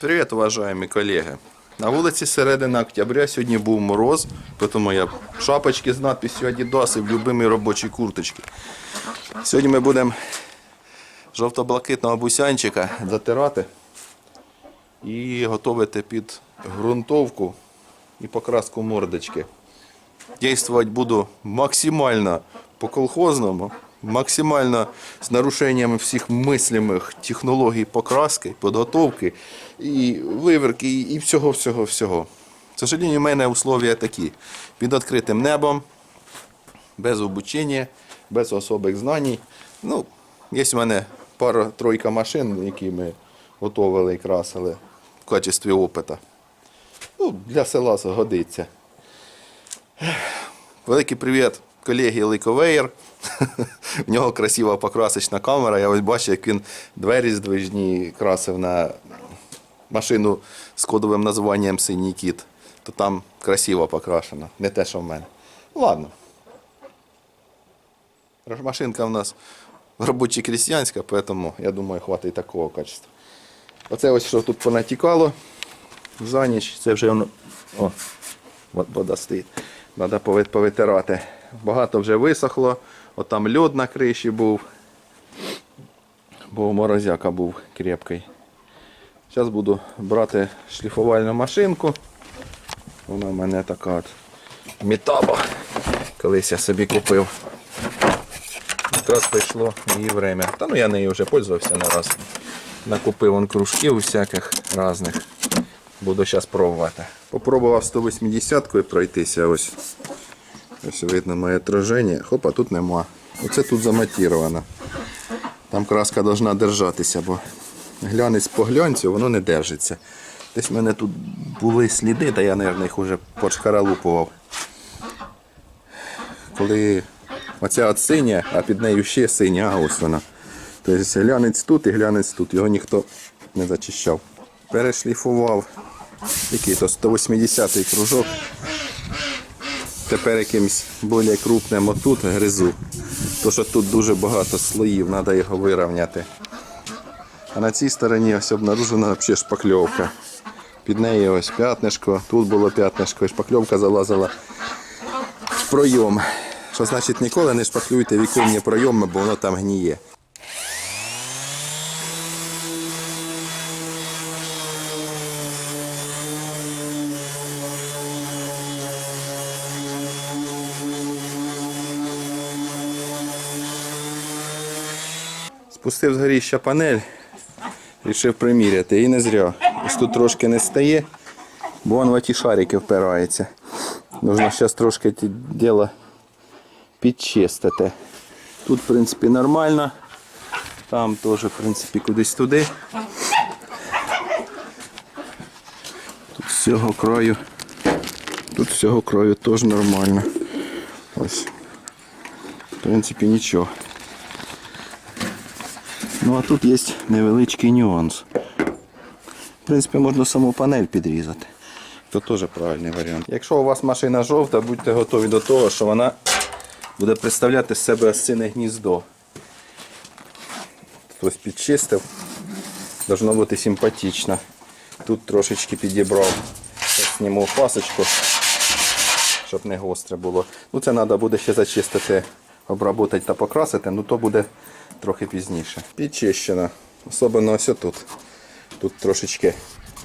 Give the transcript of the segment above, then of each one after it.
Привіт, уважаемі колеги. На вулиці середина октября сьогодні був мороз, тому я шапочки з надписью Adidas і в любимій робочій курточці. Сьогодні ми будемо жовто-блакитного бусянчика затирати і готувати під ґрунтовку і покраску мордочки. Действовать буду максимально по-колхозному, максимально з нарушеннями всіх мислимих технологій покраски, підготовки і виверки, і всього, всього, всього. К сожалению, у мене условия такі. Під відкритим небом, без обучення, без особих знань. Ну, є в мене пара-тройка машин, які ми готували і красили в качестві опита. Ну, для села годиться. Великий привіт колегі Ликовеєр. В нього красива покрасочна камера. Я ось бачу, як він двері здвижні красив на машину з кодовим названням Синій кіт. То там красиво покрашено, не те, що в мене. Ну, Ладно. Машинка в нас робоча крестьянська, тому я думаю, хватить такого качества. Оце ось що тут понатікало за ніч. Це вже воно. О, вода стоїть. Треба повитирати. Багато вже висохло. От там льод на криші був. Бо морозяка був крепкий. Зараз буду брати шліфувальну машинку. Вона в мене така от метаба. Колись я собі купив. Якраз прийшло її время. Та ну я нею вже пользувався не раз. Накупив он кружків всяких різних. Буду зараз пробувати. Попробував 180-кою пройтися. Ось. Ось видно моє отраження. Хоп, а тут нема. Оце тут заматіровано. Там краска повинна держатися, бо глянець по глянцю, воно не держиться. Десь в мене тут були сліди, та я, мабуть, їх вже почхаралупував. Коли оця от синя, а під нею ще синя, а ось вона. Тобто глянець тут і глянець тут, його ніхто не зачищав. Перешліфував який то 180-й кружок. Тепер якимось більш крупним отут гризу. То що тут дуже багато слоїв, треба його вирівняти. А на цій стороні ось обнаружена взагалі шпакльовка. Під нею ось п'ятнишко, тут було п'ятнишко, і шпакльовка залазила в пройом. Що значить ніколи не шпаклюйте віконні пройоми, бо воно там гніє. Спустив з горіща панель, вирішив приміряти. І не зря. Ось тут трошки не стає, бо вон в ті шарики впирається. Нужно зараз трошки ті діло підчистити. Тут, в принципі, нормально. Там теж, в принципі, кудись туди. Тут з цього краю. Тут з цього краю теж нормально. Ось. В принципі, нічого. Ну а тут є невеличкий нюанс. В принципі, можна саму панель підрізати. Це теж правильний варіант. Якщо у вас машина жовта, будьте готові до того, що вона буде представляти з себе осине гніздо. Хтось підчистив. Должно бути симпатично. Тут трошечки підібрав. Зніму пасочку, щоб не гостре було. Ну це треба буде ще зачистити, обработати та покрасити, ну то буде трохи пізніше. Підчищена. Особливо ось тут. Тут трошечки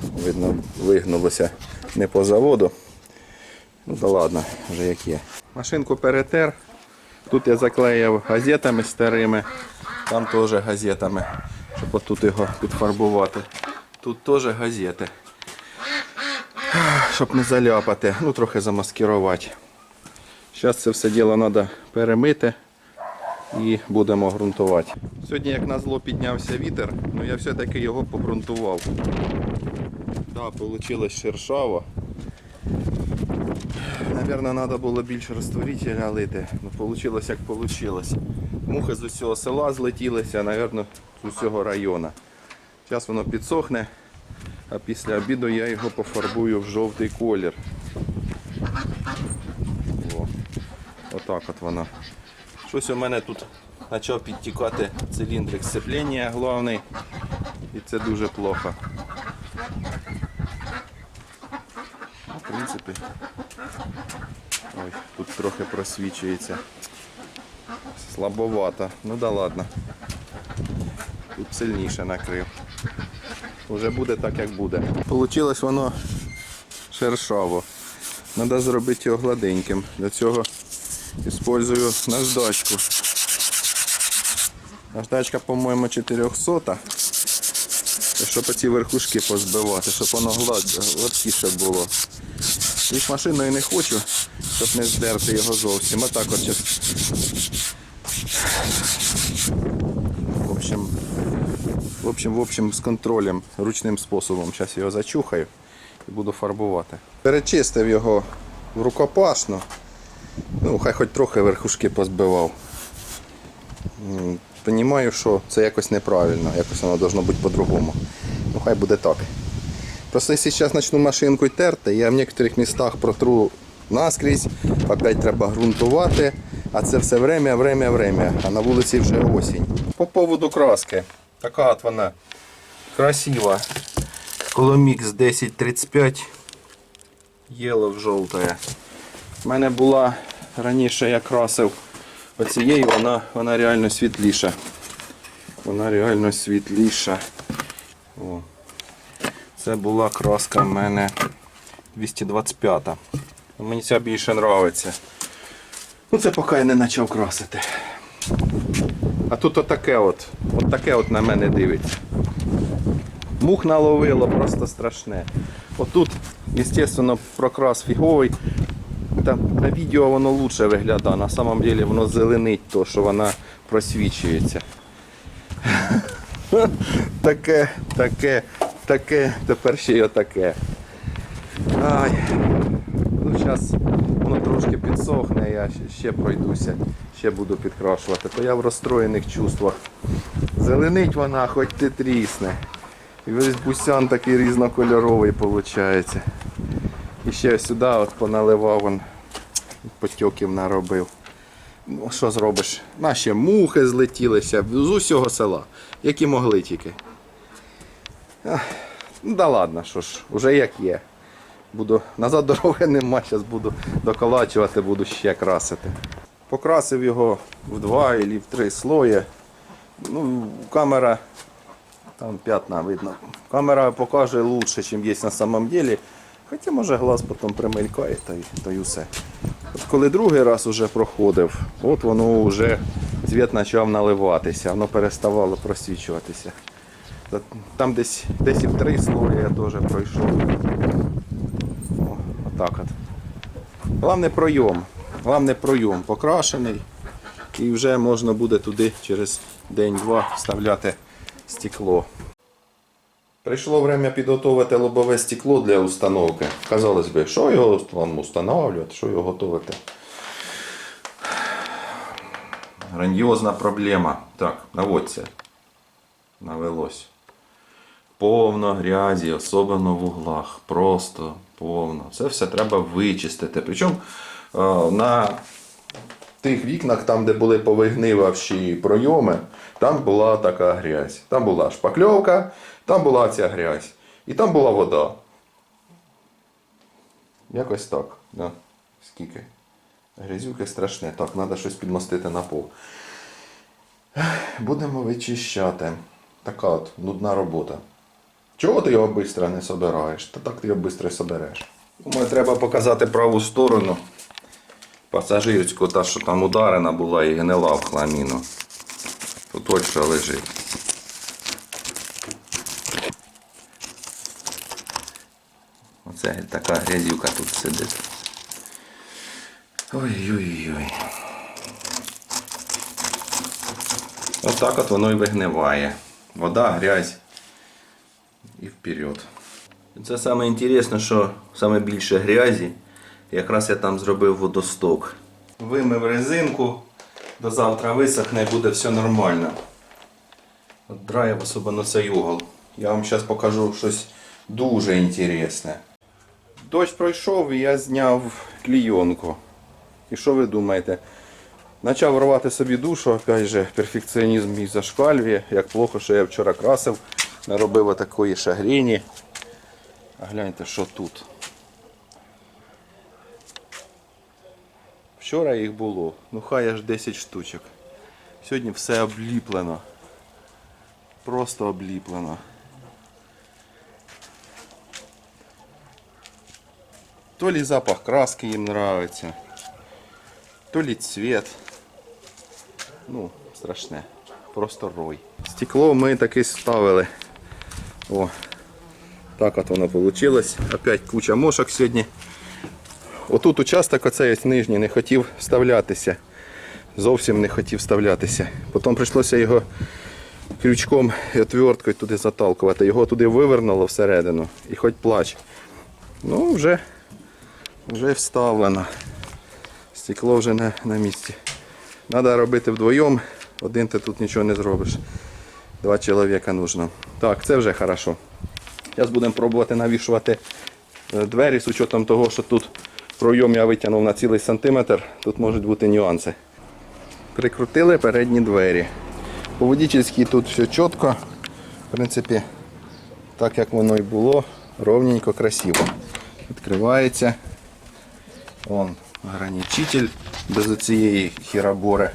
видно вигнулося не по заводу. Ну да ладно, вже як є. Машинку перетер. Тут я заклеїв газетами старими, там теж газетами, щоб отут його підфарбувати. Тут теж газети. Щоб не заляпати, ну трохи замаскирувати. Зараз це все діло треба перемити і будемо ґрунтувати. Сьогодні, як на зло, піднявся вітер, але я все-таки його погрунтував. Так, да, вийшло шершаво. Наверно, треба було більше розтворителя лити. Ну, вийшло як вийшло. Мухи з усього села злетілися, напевно, з усього району. Зараз воно підсохне, а після обіду я його пофарбую в жовтий колір. О, отак от воно. Щось у мене тут почав підтікати циліндрик сцеплення головний. І це дуже плохо. В принципі. Ой, тут трохи просвічується. Слабовато. Ну да ладно. Тут сильніше накрив. Уже буде так, як буде. Получилось воно шершаво. Треба зробити його гладеньким. Для цього використовую наждачку. Наждачка, по-моєму, 400. Щоб ці верхушки позбивати, щоб воно глад, гладкіше було. Ж машиною не хочу, щоб не здерти його зовсім. Отак от щас. В общем, в общем, в общем, з контролем, ручним способом. Зараз його зачухаю і буду фарбувати. Перечистив його в рукопашну. Ну, хай хоч трохи верхушки позбивав. Понімаю, що це якось неправильно, якось воно должно бути по-другому. Ну хай буде так. Просто якщо зараз почну машинкою терти, я в деяких містах протру наскрізь, опять треба ґрунтувати, а це все время, время, время. А на вулиці вже осінь. По поводу краски. Така от вона красива. Коломікс 1035. Єло жовтая. У мене була раніше я красив оцією, вона, вона реально світліша. Вона реально світліша. О. Це була краска в мене 225. Мені ця більше подобається. Ну це поки я не почав красити. А тут отаке от, от таке от на мене дивиться. Мух наловило просто страшне. Отут, звісно, прокрас фіговий. Там на відео воно лучше виглядає, на самом деле воно зеленить то, що вона просвічується. Таке, таке, таке, тепер ще й отаке. Ай. Ну, зараз воно трошки підсохне, я ще, пройдуся, ще буду підкрашувати. То я в розстроєних чувствах. Зеленить вона, хоч ти трісне. І весь бусян такий різнокольоровий виходить. І ще сюди от поналивав вон, потьоків наробив. Ну, що зробиш? Наші мухи злетілися з усього села, які могли тільки. Ну да ладно, що ж, уже як є. Буду, назад дороги нема, зараз буду доколачувати, буду ще красити. Покрасив його в два або в три слої. Ну, камера, там п'ятна видно. Камера покаже лучше, ніж є на самом деле. Хоча може глаз потім примелькає та й, та й усе. Коли другий раз уже проходив, от воно вже цвіт почав наливатися, воно переставало просвічуватися. Там десь, десь і в три слої я теж пройшов. О, отак от. Головне пройом. Головне пройом покрашений. І вже можна буде туди через день-два вставляти стекло. Прийшло время підготувати лобове стекло для установки. Казалось би, що його вам установлювати, що його готувати. Грандіозна проблема. Так, наводься. Навелось. Повно грязі, особливо в углах. Просто повно. Це все треба вичистити. Причому е, на тих вікнах, там, де були повигнивавші пройоми, там була така грязь. Там була шпакльовка, там була ця грязь. І там була вода. Якось так. Да. Скільки? Грязюки страшне. Так, треба щось підмостити на пол. Будемо вичищати. Така от нудна робота. Чого ти його швидко не собираєш? Та так ти його швидко собереш. Думаю, треба показати праву сторону пасажирську, та, що там ударена була і гнила в хламіну. Тут що лежить. Оце така грязюка тут сидить. Ой-ой-ой. Отак от воно і вигниває. Вода, грязь і вперед. Це саме інтересне, що саме більше грязі. Якраз я там зробив водосток. Вимив резинку, до завтра висохне і буде все нормально. От драйв особливо цей угол. Я вам зараз покажу щось дуже інтересне. Дощ пройшов і я зняв клійонку. І що ви думаєте? Почав рвати собі душу, опять же, перфекціонізм мій зашквалює. Як плохо, що я вчора красив, наробив отакої шагріні. А гляньте, що тут. Вчора їх було, ну хай аж 10 штучок. Сьогодні все обліплено. Просто обліплено. То ли запах краски їм нравиться, то ли цвет. Ну, страшне. Просто рой. Стекло ми таки ставили. О, так от воно вийшло. Опять куча мошок сьогодні. Отут участок оцей нижній не хотів вставлятися. Зовсім не хотів вставлятися. Потім прийшлося його крючком і отверткою туди заталкувати. Його туди вивернуло всередину і хоч плач. Ну, вже, вже вставлено. Стекло вже на, на місці. Треба робити вдвоєм. Один ти тут нічого не зробиш. Два чоловіка нужно. Так, це вже хорошо. Зараз будемо пробувати навішувати е, двері з учетом того, що тут пройом я витягнув на цілий сантиметр. Тут можуть бути нюанси. Прикрутили передні двері. По водительській тут все чітко. В принципі, так як воно і було, ровненько, красиво. Відкривається. Вон ограничитель без цієї хіробори.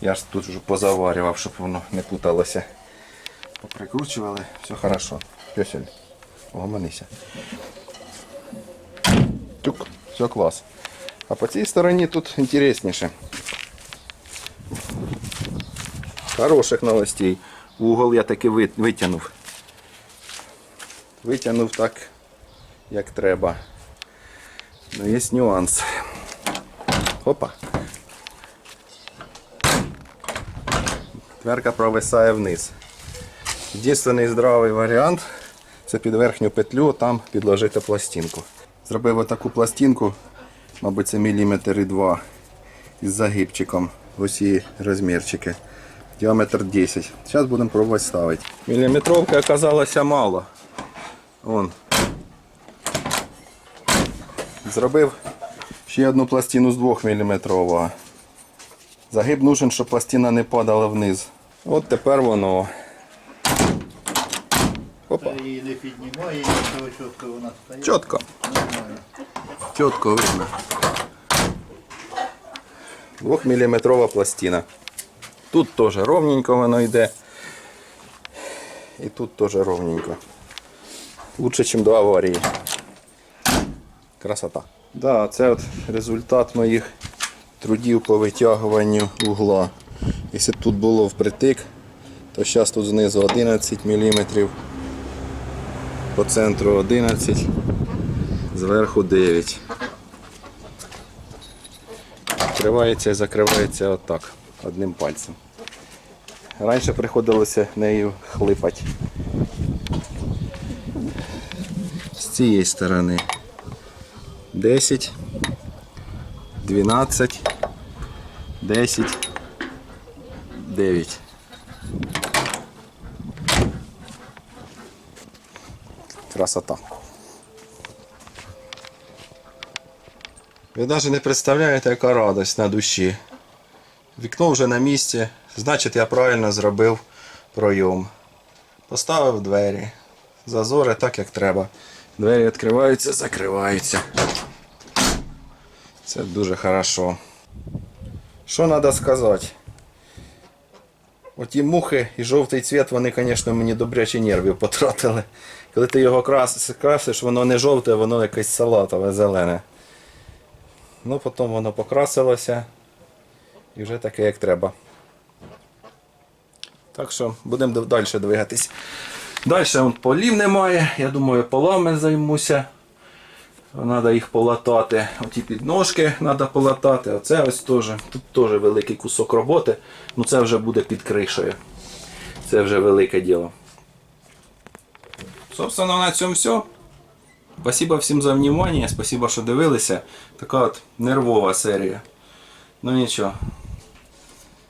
Я ж тут вже позаварював, щоб воно не путалося. Поприкручували, все хорошо. Песель, угомонися. Тюк, все клас. А по цій стороні тут інтересніше. Хороших новостей. Угол я таки витягнув. Витягнув так, як треба. Ну, є нюанс. Опа. Дверка провисає вниз. Єдиний здравий варіант це під верхню петлю там підложити пластинку. Зробив отаку пластинку, мабуть, це міліметр і два із загибчиком. Її розмірчики. Діаметр 10. Зараз будемо пробувати ставити. Міліметровки оказалося мало. Вон. Зробив ще одну пластину з 2 мм. Загиб нужен, щоб пластина не падала вниз. От тепер воно. Опа. Її не піднімає, нічого чітко вона стає. Чітко. Чітко видно. 2-мм пластина. Тут теж ровненько воно йде. І тут теж ровненько. Лучше, ніж до аварії. Красота. Да, це от результат моїх трудів по витягуванню угла. Якщо тут було впритик, то зараз тут знизу 11 мм, по центру 11 зверху 9. Відкривається і закривається отак, одним пальцем. Раніше приходилося нею хлипати. З цієї сторони 10, 12, 10, 9. Красота. Ви навіть не представляєте, яка радість на душі. Вікно вже на місці, значить я правильно зробив пройом. Поставив двері. Зазори так, як треба. Двері відкриваються, закриваються. Це дуже хорошо. Що треба сказати? Оті мухи і жовтий цвіт, вони, звісно, мені добряче нервів потратили. Коли ти його красиш, воно не жовте, воно якесь салатове, зелене. Ну, потім воно покрасилося і вже таке, як треба. Так що будемо далі двигатись. Далі полів немає. Я думаю, полами займуся. Треба їх полатати. Оті підножки треба полатати. Оце ось теж. Тут теж великий кусок роботи. Ну це вже буде під кришею. Це вже велике діло. Собственно, на цьому все. Спасибо всім за внимание, спасибо, що дивилися. Така от нервова серія. Ну нічого.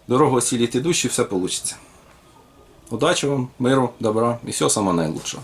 Дорого сіліти душі, все вийде. Удачі вам, миру, добра і всього самого найлучшого.